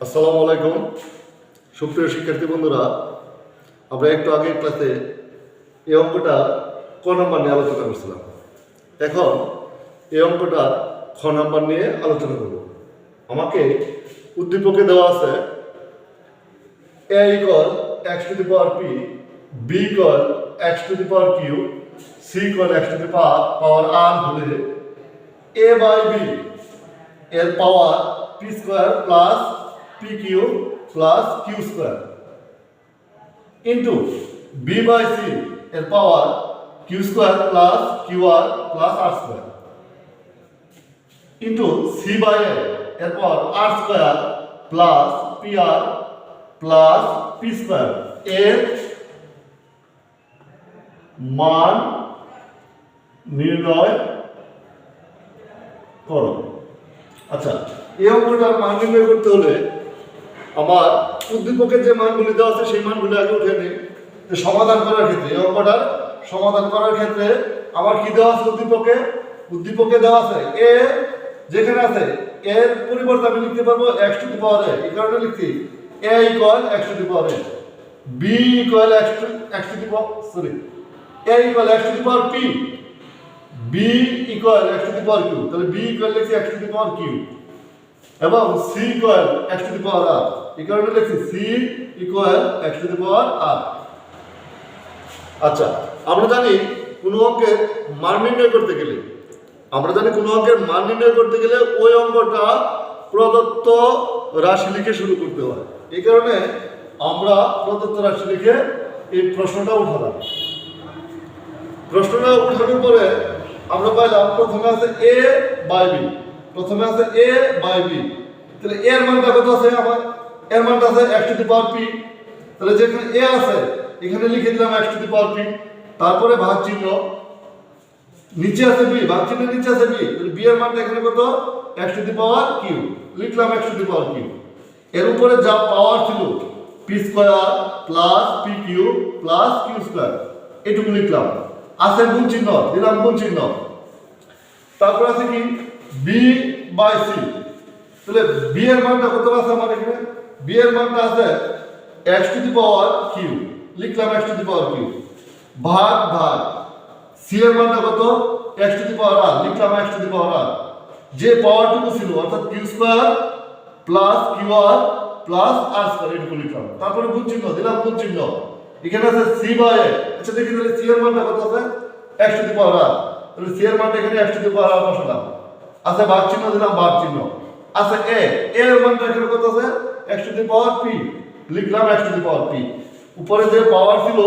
আসসালামু আলাইকুম। সুপ্রিয় শিক্ষার্থী বন্ধুরা, আমরা একটু আগের ক্লাসে এই অঙ্কটা ক নাম্বার নিয়ে আলোচনা করছিলাম। এখন এই অঙ্কটা খ নাম্বার নিয়ে আলোচনা করব। আমাকে উদ্দীপকে দেওয়া আছে a equal x to the power p b equal x to the power q c equal x to the power r হলে এ বাই বি এর power p square plus p q plus q square into b by c এর power q square plus q r plus r square into c by এর power r square plus p r plus p square এর মান নির্ণয় করো। আচ্ছা এই অঙ্কটার মান নির্ণয় করতে হলে আমার উদ্দীপকের যে মানগুলি দেওয়া আছে, সেই মানগুলি আগে উঠে নিই। সমাধান করার ক্ষেত্রে, এই অঙ্কটার সমাধান করার ক্ষেত্রে আমার কি দেওয়া আছে উদ্দীপকে? উদ্দীপকে দেওয়া আছে এ, যেখানে আছে, এর পরিবর্তে আমি লিখতে পারব এক্স টু পাওয়ার এ এই কারণে লিখছি a equal x to the power a b equal x to x to power sorry a equal x to the power p b equal x to power q তাহলে বি ইকুয়াল লিখছি x to the power q এবং c equal x to power r কারণে লিখছি c equal x to the power r আচ্ছা আমরা জানি কোনো অঙ্কের মান নির্ণয় করতে গেলে, আমরা জানি কোনো অঙ্কের মান নির্ণয় করতে গেলে ওই অঙ্কটা প্রদত্ত রাশি লিখে শুরু করতে হয়। এই কারণে আমরা প্রদত্ত রাশি লিখে এই প্রশ্নটা উঠালাম। প্রশ্নটা উঠানোর পরে আমরা পাইলাম প্রথমে আছে এ বাই বি প্রথমে আছে এ বাই বি তাহলে এর মানটা কত আছে আমার? এর মানটা আছে x to the power p তাহলে যেখানে এ আছে, এখানে লিখে দিলাম x to the power p তারপরে ভাগ চিহ্ন। নিচে আছে বি ভাগ চিহ্ন নিচে আছে বি তাহলে বি এর মানটা এখানে কত? X to the power q লিখলাম x to the power q এর উপরে যা পাওয়ার ছিল p square plus p q plus q square এটুকু লিখলাম। আছে গুণ চিহ্ন, দিলাম গুণ চিহ্ন। তারপর আছে কি? বি বাই সি তাহলে বি এর মানটা কত আছে আমার এখানে? বি এর মানটা আছে x to the power q লিখলাম x to the power q ভাগ ভাগ। সি এর মানটা কত? এক্স টু দি পাওয়ার আর লিখলাম এক্স টু দি পাওয়ার আর যে পাওয়ারটুকু ছিল, অর্থাৎ q square plus q r plus r square এটুকু লিখলাম। তারপরে গুণ চিহ্ন, দিলাম গুণ চিহ্ন। এখানে আছে সি বাই আচ্ছা দেখি তাহলে সি এর মানটা কত আছে? এক্স টু দি পাওয়ার আর তাহলে সি এর মানটা এখানে এক্স টু দি পাওয়ার আর বসালাম। আছে ভাগ চিহ্ন, দিলাম ভাগ চিহ্ন। এ এ এর মানটা এখানে কত আছে? X to the power p লিখলাম x to the power p উপরে যে পাওয়ার ছিল,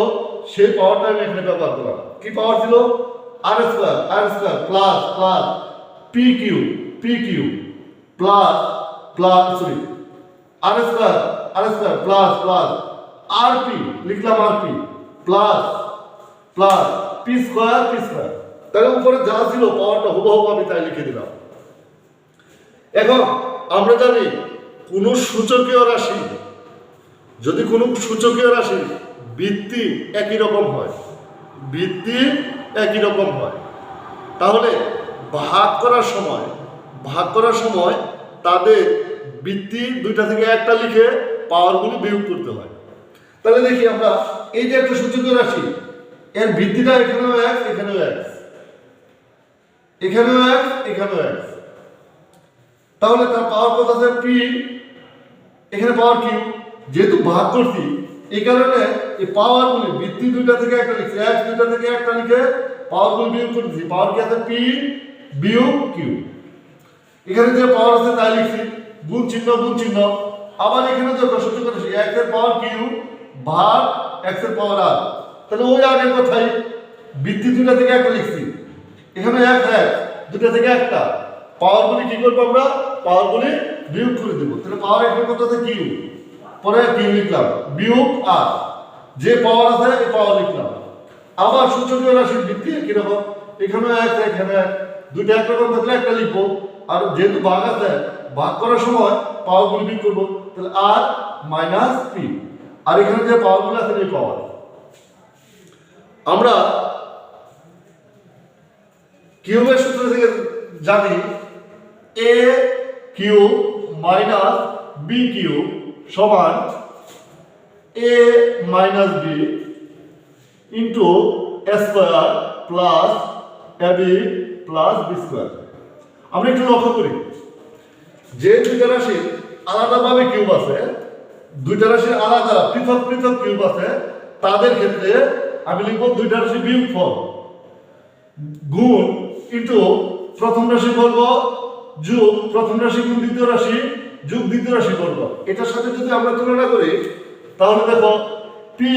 সেই পাওয়ারটা আমি এখানে ব্যবহার করলাম। কি পাওয়ার ছিল? R square r square plus plus p q p q plus plus sorry r square r square plus plus r p লিখলাম r p plus plus p square p square তাহলে উপরে যা ছিল পাওয়ারটা হুবহু আমি তাই লিখে দিলাম। এখন আমরা জানি কোন সূচকীয় রাশি, যদি কোনো সূচকীয় রাশি, বৃত্তি একই রকম হয়, বৃত্তি একই রকম হয়, তাহলে ভাগ করার সময়, ভাগ করার সময় তাদের বৃত্তি দুইটা থেকে একটা লিখে পাওয়ারগুলো বিয়োগ করতে হয়। তাহলে দেখি আমরা, এই যে একটা সূচকীয় রাশি, এর বৃত্তিটা এখানেও এক এখানেও এক এখানেও এক এখানেও এক। তাহলে তার পাওয়ার কত আছে? পি এখানে পাওয়ার কি? যেহেতু ভাগ করছি, এই কারণে এই পাওয়ারগুলি বৃত্তি দুইটা থেকে একটা লিখছি, এক দুইটা থেকে একটা লিখে পাওয়ারগুলি বিয়োগ করছি পাওয়ার কি আছে? পি বিয়োগ কিউ এখানে যে পাওয়ার আছে, তাই লিখছি। গুণ চিহ্ন গুণ চিহ্ন। আবার এখানে যে সূচক রাশি এক্সের পাওয়ার কিউ ভাগ এর পাওয়ার আর তাহলে ওই আগের কথাই বৃত্তি দুইটা থেকে একটা লিখছি। এখানে এক এক দুটা থেকে একটা। পাওয়ারগুলি কি করব আমরা? পাওয়ারগুলি বিয়োগ করে দেবো। তাহলে পাওয়ার এখানে কত আছে? কিউ পরে কিউ লিখলাম। বিয়োগ আর। যে পাওয়ার আছে, এই পাওয়ার লিখলাম। আবার সূচকীয় রাশির ভিত্তি কীরকম এখানে এক এখানে এক। দুইটা একরকম থাকলে একটা লিখব। আর যেহেতু ভাগ আছে, ভাগ করার সময় পাওয়ারগুলি বিয়োগ করব। তাহলে আর মাইনাস পি আর এখানে যে পাওয়ারগুলো আছে, এই পাওয়ার। আমরা কিউবের সূত্র থেকে জানি? A cube minus b cube সমান a minus b into square plus ab plus b square আমরা একটু লক্ষ্য করি। যে দুইটা রাশির আলাদাভাবে কিউব আছে, দুইটা রাশির আলাদা পৃথক পৃথক কিউব আছে, তাদের ক্ষেত্রে আমি লিখব দুইটা রাশি বিয়োগ ফল গুণ ইন্টু প্রথম রাশি বর্গ যোগ প্রথম রাশি গুণ দ্বিতীয় রাশি? যোগ দ্বিতীয় রাশি বর্গ এটার সাথে যদি আমরা তুলনা করি, তাহলে দেখো p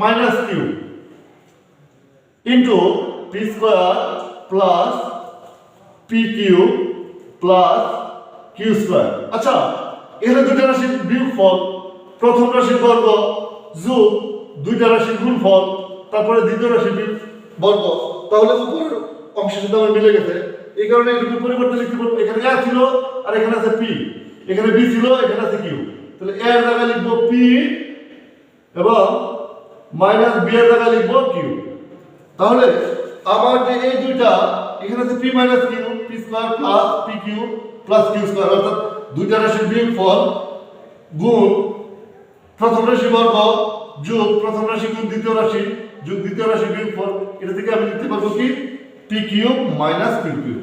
minus q into p square plus p q plus q square আচ্ছা এখানে দুইটা রাশির বিয়োগফল। প্রথম রাশির বর্গ, যোগ, দুইটা রাশির গুণফল, তারপরে দ্বিতীয় রাশির বর্গ। তাহলে উপরের অংশের সাথে আমার মিলে গেছে। এই কারণে এটুকু পরিবর্তে লিখতে পারব এখানে এ ছিল আর এখানে আছে পি এখানে বি ছিল, এখানে আছে কিউ তাহলে এর জায়গায় লিখব পি এবং মাইনাস বি এর জায়গায় লিখব কিউ তাহলে আমার যে এই দুইটা, এখানে আছে p minus q p square plus p q plus q square. অর্থাৎ দুইটা রাশির বিয়োগ ফল গুণ প্রথম রাশি বর্গ যোগ প্রথম রাশি গুণ দ্বিতীয় রাশি যোগ দ্বিতীয় রাশি বিয়োগ ফল এটা থেকে আমি লিখতে পারব কি? P cube minus q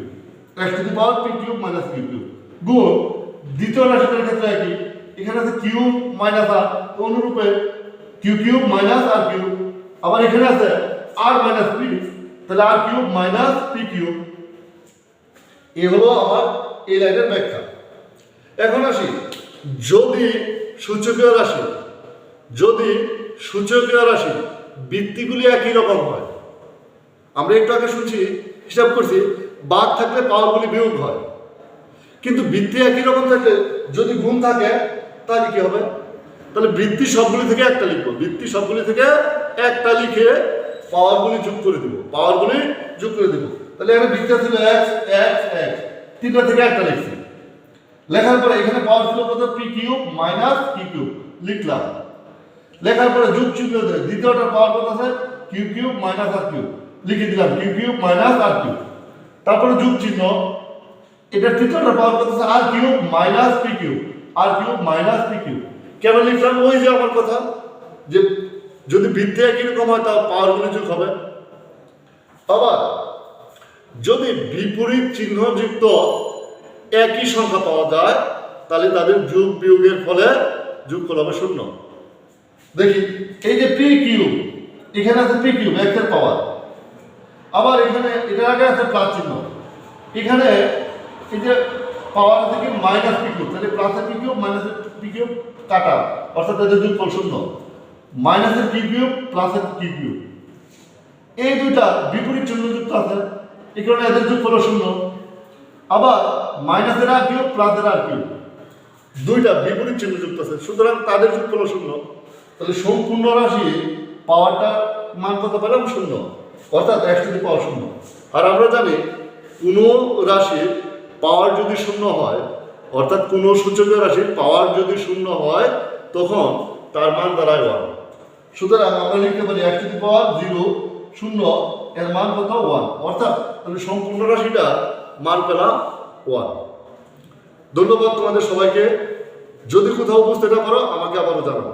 x to the power p cube minus q cube গুণ, দ্বিতীয় রাশিটার ক্ষেত্রে একই এখানে আছে q minus r অনুরূপে q cube minus r cube আবার এখানে আছে আর মাইনাস পি তাহলে r cube minus p cube এ হলো আমার এই লাইনের ব্যাখ্যা। এখন আসি, যদি সূচকীয় রাশি, যদি সূচকীয় রাশি বৃত্তিগুলি একই রকম হয়, আমরা একটু আগে শুনছি, হিসাব করছি বাঘ থাকলে পাওয়ারগুলি বিয়োগ হয়। কিন্তু বৃত্তি একই রকম থাকলে যদি গুণ থাকে, তাহলে কি হবে? তাহলে বৃত্তি সবগুলি থেকে একটা লিখব। বৃত্তি সবগুলি থেকে একটা লিখে পাওয়ারগুলি যোগ করে দিব। পাওয়ারগুলি যোগ করে দিব। তাহলে এখানে বৃত্তি ছিল এক্স এক্স এক্স তিনটা থেকে একটা লিখছি। লেখার পরে এখানে পাওয়ার ছিল কত? P cube minus p cube. লিখলাম। লেখার পরে যোগ চিহ্ন দ্বিতীয়টার পাওয়ার কত আছে? Q cube minus r cube. লিখে দিলাম q cube minus r cube. তারপরে যোগ চিহ্ন। এটা তৃতীয়টার পাওয়ার আছে r cube minus p cube. R cube minus p cube. কেন লিখলাম? ওই যে আমার কথা, যে যদি বৃদ্ধি একই রকম হয় তা পাওয়ারগুলি যোগ হবে। আবার, যদি বিপরীত চিহ্নযুক্ত একই সংখ্যা পাওয়া যায়, তাহলে তাদের যোগ বিয়োগের ফলে যোগফল হবে শূন্য। দেখি, এই যে পি কিউ এখানে আছে পি কিউ এক্সের পাওয়ার। আবার এখানে, এটার আগে আছে প্লাস চিহ্ন। এখানে এই যে পাওয়ার থেকে মাইনাস পি কিউ তাহলে প্লাসের পি কিউ মাইনাসের পি কিউ কাটা। অর্থাৎ এদের যোগফল শূন্য। মাইনাসের কিউ প্লাসের কিউ এই দুইটা বিপরীত চিহ্নযুক্ত আছে। এই কারণে এদের যোগফল শূন্য। আবার মাইনাসের আর কিউ প্লাসের আর কিউ দুইটা বিপরীত চিহ্নযুক্ত আছে। সুতরাং তাদের যোগফল শূন্য। তাহলে সম্পূর্ণ রাশি পাওয়ারটা মান কত পেলাম শূন্য। অর্থাৎ এক্স টু দি পাওয়ার শূন্য। আর আমরা জানি কোনো রাশির পাওয়ার যদি শূন্য হয়, অর্থাৎ কোনো সূচকীয় রাশির পাওয়ার যদি শূন্য হয়, তখন তার মান দাঁড়ায় ওয়ান সুতরাং আমরা লিখতে পারি x to the power zero শূন্য, এর মান কত ওয়ান অর্থাৎ তাহলে সম্পূর্ণ রাশিটা মান পেলাম ওয়ান ধন্যবাদ তোমাদের সবাইকে। যদি কোথাও না পারো আমাকে আবারও জানাব